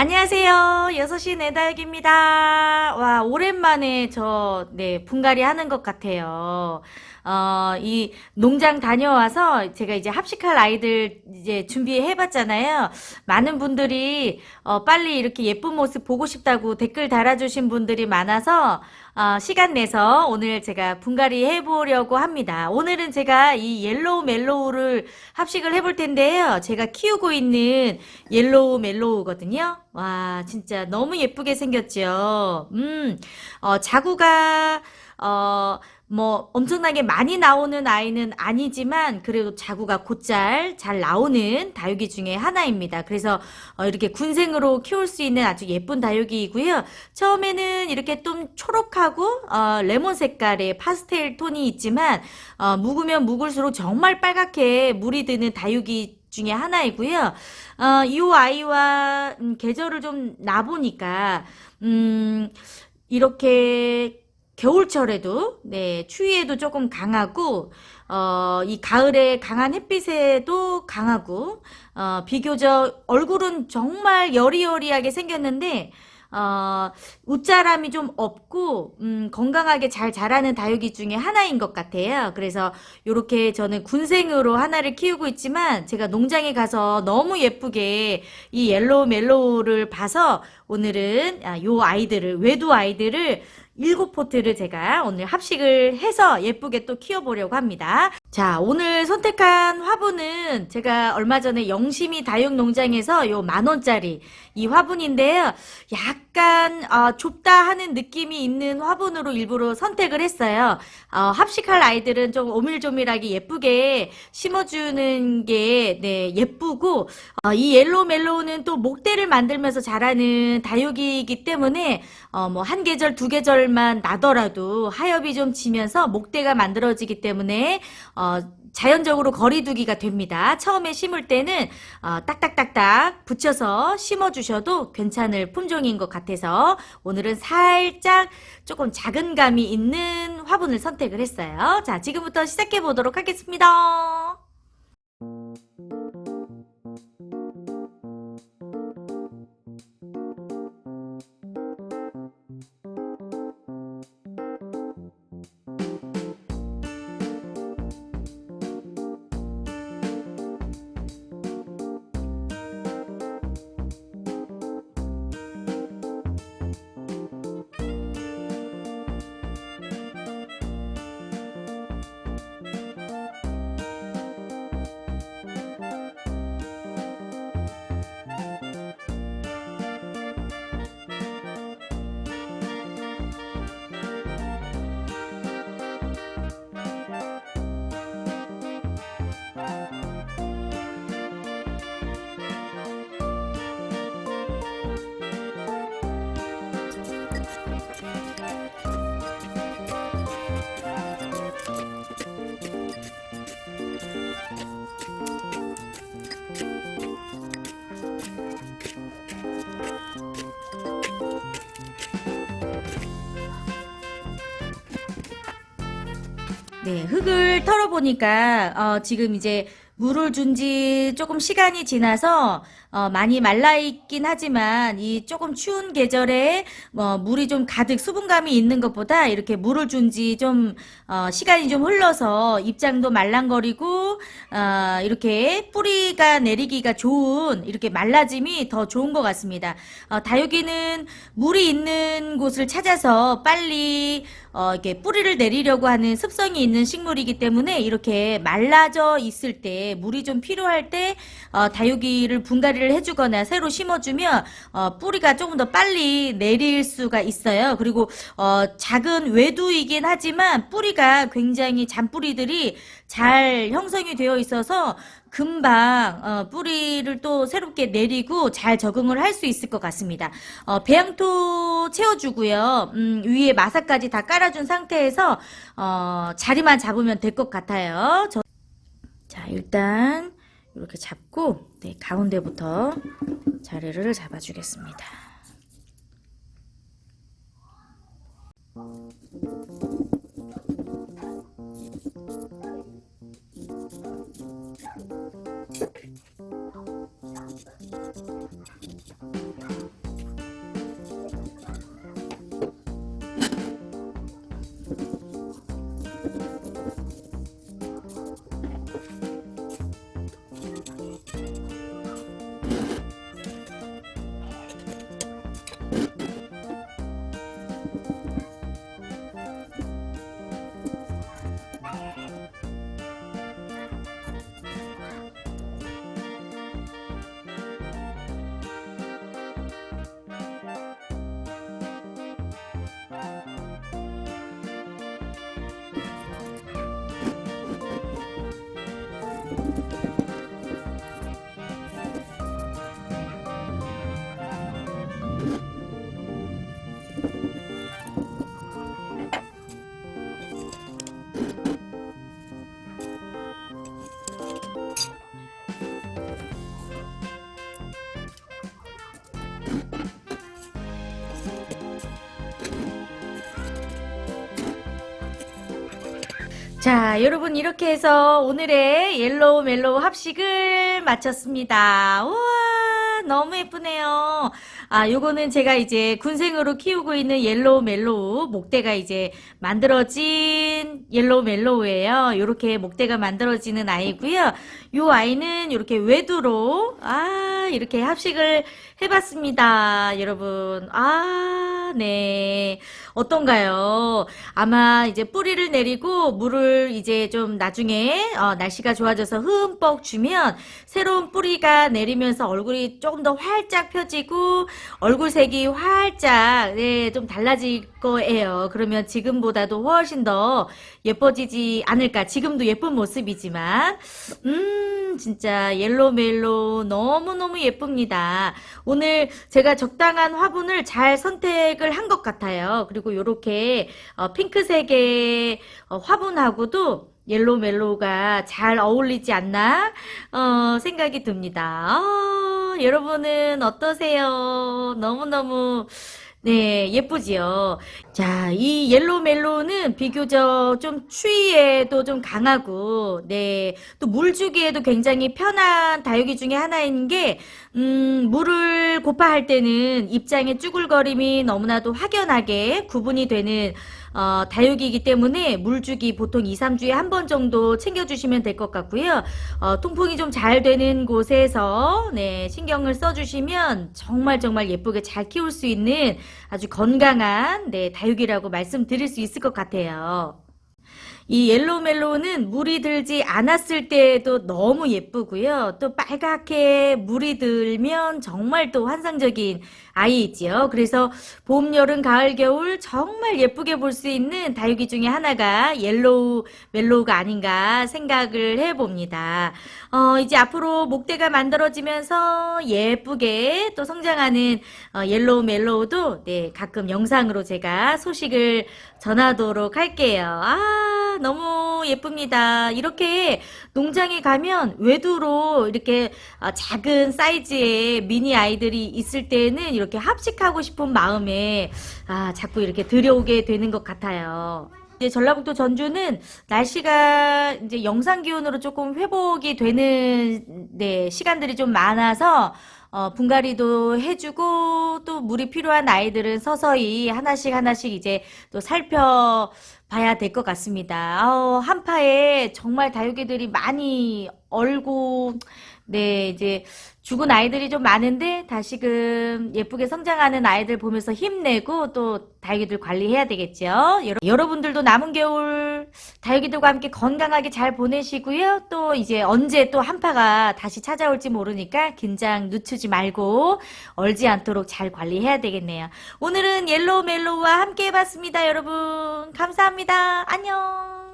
안녕하세요. 6시 내다육입니다. 와, 오랜만에 저, 네, 분갈이 하는 것 같아요. 어, 이 농장 다녀와서 제가 이제 합식할 아이들 이제 준비해 봤잖아요. 많은 분들이, 어, 빨리 이렇게 예쁜 모습 보고 싶다고 댓글 달아주신 분들이 많아서, 어, 시간 내서 오늘 제가 분갈이 해보려고 합니다. 오늘은 제가 이 옐로우 멜로우를 합식을 해볼 텐데요. 제가 키우고 있는 옐로우 멜로우거든요. 와, 진짜 너무 예쁘게 생겼죠. 음, 어, 자구가, 어, 뭐, 엄청나게 많이 나오는 아이는 아니지만, 그래도 자구가 곧잘 잘 나오는 다육이 중에 하나입니다. 그래서, 어, 이렇게 군생으로 키울 수 있는 아주 예쁜 다육이이고요. 처음에는 이렇게 좀 초록하고, 어, 레몬 색깔의 파스텔 톤이 있지만, 어, 묵으면 묵을수록 정말 빨갛게 물이 드는 다육이 중에 하나이고요. 어, 이 아이와 음, 계절을 좀 나보니까, 음, 이렇게 겨울철에도, 네, 추위에도 조금 강하고, 어, 이 가을에 강한 햇빛에도 강하고, 어, 비교적 얼굴은 정말 여리여리하게 생겼는데, 어, 웃자람이 좀 없고, 음, 건강하게 잘 자라는 다육이 중에 하나인 것 같아요. 그래서 이렇게 저는 군생으로 하나를 키우고 있지만, 제가 농장에 가서 너무 예쁘게 이 옐로우 멜로우를 봐서 오늘은 아, 요 아이들을, 외두 아이들을 일곱 포트를 제가 오늘 합식을 해서 예쁘게 또 키워보려고 합니다. 자, 오늘 선택한 화분은 제가 얼마 전에 영심이 다육 농장에서 요 만원짜리 이 화분인데요. 약간 어, 좁다 하는 느낌이 있는 화분으로 일부러 선택을 했어요. 어, 합식할 아이들은 좀 오밀조밀하게 예쁘게 심어주는 게 네, 예쁘고 어, 이 옐로우 멜로우는 또 목대를 만들면서 자라는 다육이기 때문에 어, 뭐 한 계절 두 계절만 나더라도 하엽이 좀 지면서 목대가 만들어지기 때문에 어, 자연적으로 거리두기가 됩니다. 처음에 심을 때는 어, 딱딱딱딱 붙여서 심어주셔도 괜찮을 품종인 것 같아서 오늘은 살짝 조금 작은 감이 있는 화분을 선택을 했어요. 자, 지금부터 시작해 보도록 하겠습니다. 네, 흙을 털어보니까, 어, 지금 이제 물을 준 지 조금 시간이 지나서, 어, 많이 말라 있긴 하지만, 이 조금 추운 계절에, 뭐, 물이 좀 가득 수분감이 있는 것보다 이렇게 물을 준 지 좀, 어, 시간이 좀 흘러서 입장도 말랑거리고, 어, 이렇게 뿌리가 내리기가 좋은, 이렇게 말라짐이 더 좋은 것 같습니다. 어, 다육이는 물이 있는 곳을 찾아서 빨리, 어, 이렇게 뿌리를 내리려고 하는 습성이 있는 식물이기 때문에 이렇게 말라져 있을 때 물이 좀 필요할 때 어, 다육이를 분갈이 를 해주거나 새로 심어주면 어, 뿌리가 조금 더 빨리 내릴 수가 있어요. 그리고 어, 작은 외두이긴 하지만 뿌리가 굉장히 잔뿌리들이 잘 형성이 되어 있어서 금방 어, 뿌리를 또 새롭게 내리고 잘 적응을 할 수 있을 것 같습니다. 어, 배양토 채워주고요. 음, 위에 마사까지 다 깔아준 상태에서 어, 자리만 잡으면 될 것 같아요. 저- 자 일단 이렇게 잡고 네, 가운데부터 자리를 잡아주겠습니다. 자, 여러분 이렇게 해서 오늘의 옐로우 멜로우 합식을 마쳤습니다. 우와, 너무 예쁘네요. 아, 요거는 제가 이제 군생으로 키우고 있는 옐로우 멜로우 목대가 이제 만들어진 옐로우 멜로우예요. 요렇게 목대가 만들어지는 아이고요. 요 아이는 이렇게 외두로 아, 이렇게 합식을 해봤습니다. 여러분. 아, 네. 어떤가요? 아마 이제 뿌리를 내리고 물을 이제 좀 나중에 어, 날씨가 좋아져서 흠뻑 주면 새로운 뿌리가 내리면서 얼굴이 조금 더 활짝 펴지고 얼굴색이 활짝 네, 좀 달라질 거예요. 그러면 지금보다도 훨씬 더 예뻐지지 않을까. 지금도 예쁜 모습이지만 음 진짜 옐로우 멜로우 너무너무 예쁩니다. 오늘 제가 적당한 화분을 잘 선택을 한 것 같아요. 그리고 이렇게 핑크색의 어, 화분하고도 옐로우 멜로우가 잘 어울리지 않나 어, 생각이 듭니다. 어, 여러분은 어떠세요? 너무너무 네, 예쁘지요. 자, 이 옐로우 멜로우는 비교적 좀 추위에도 좀 강하고, 네, 또 물 주기에도 굉장히 편한 다육이 중에 하나인 게, 음, 물을 고파할 때는 입장의 쭈글거림이 너무나도 확연하게 구분이 되는 어, 다육이기 때문에 물주기 보통 2, 3주에 한 번 정도 챙겨주시면 될 것 같고요. 어, 통풍이 좀 잘 되는 곳에서 네, 신경을 써주시면 정말 정말 예쁘게 잘 키울 수 있는 아주 건강한 네, 다육이라고 말씀드릴 수 있을 것 같아요. 이 옐로우 멜로우는 물이 들지 않았을 때도 너무 예쁘고요. 또 빨갛게 물이 들면 정말 또 환상적인 아이이지요. 그래서 봄, 여름, 가을, 겨울 정말 예쁘게 볼 수 있는 다육이 중에 하나가 옐로우 멜로우가 아닌가 생각을 해봅니다. 어, 이제 앞으로 목대가 만들어지면서 예쁘게 또 성장하는 어, 옐로우 멜로우도 네, 가끔 영상으로 제가 소식을 전하도록 할게요. 아, 너무 예쁩니다. 이렇게 농장에 가면 외두로 이렇게 어, 작은 사이즈의 미니 아이들이 있을 때는 이렇게 합식하고 싶은 마음에 아, 자꾸 이렇게 들여오게 되는 것 같아요. 이제 전라북도 전주는 날씨가 이제 영상 기온으로 조금 회복이 되는 네, 시간들이 좀 많아서 어, 분갈이도 해주고 또 물이 필요한 아이들은 서서히 하나씩 하나씩 이제 또 살펴봐야 될 것 같습니다. 아우, 한파에 정말 다육이들이 많이 얼고 네, 이제 죽은 아이들이 좀 많은데 다시금 예쁘게 성장하는 아이들 보면서 힘내고 또 다육이들 관리해야 되겠죠. 여러- 여러 분들도 남은 겨울 다육이들과 함께 건강하게 잘 보내시고요. 또 이제 언제 또 한파가 다시 찾아올지 모르니까 긴장 늦추지 말고 얼지 않도록 잘 관리해야 되겠네요. 오늘은 옐로우 멜로우와 함께 해봤습니다, 여러분. 감사합니다. 안녕.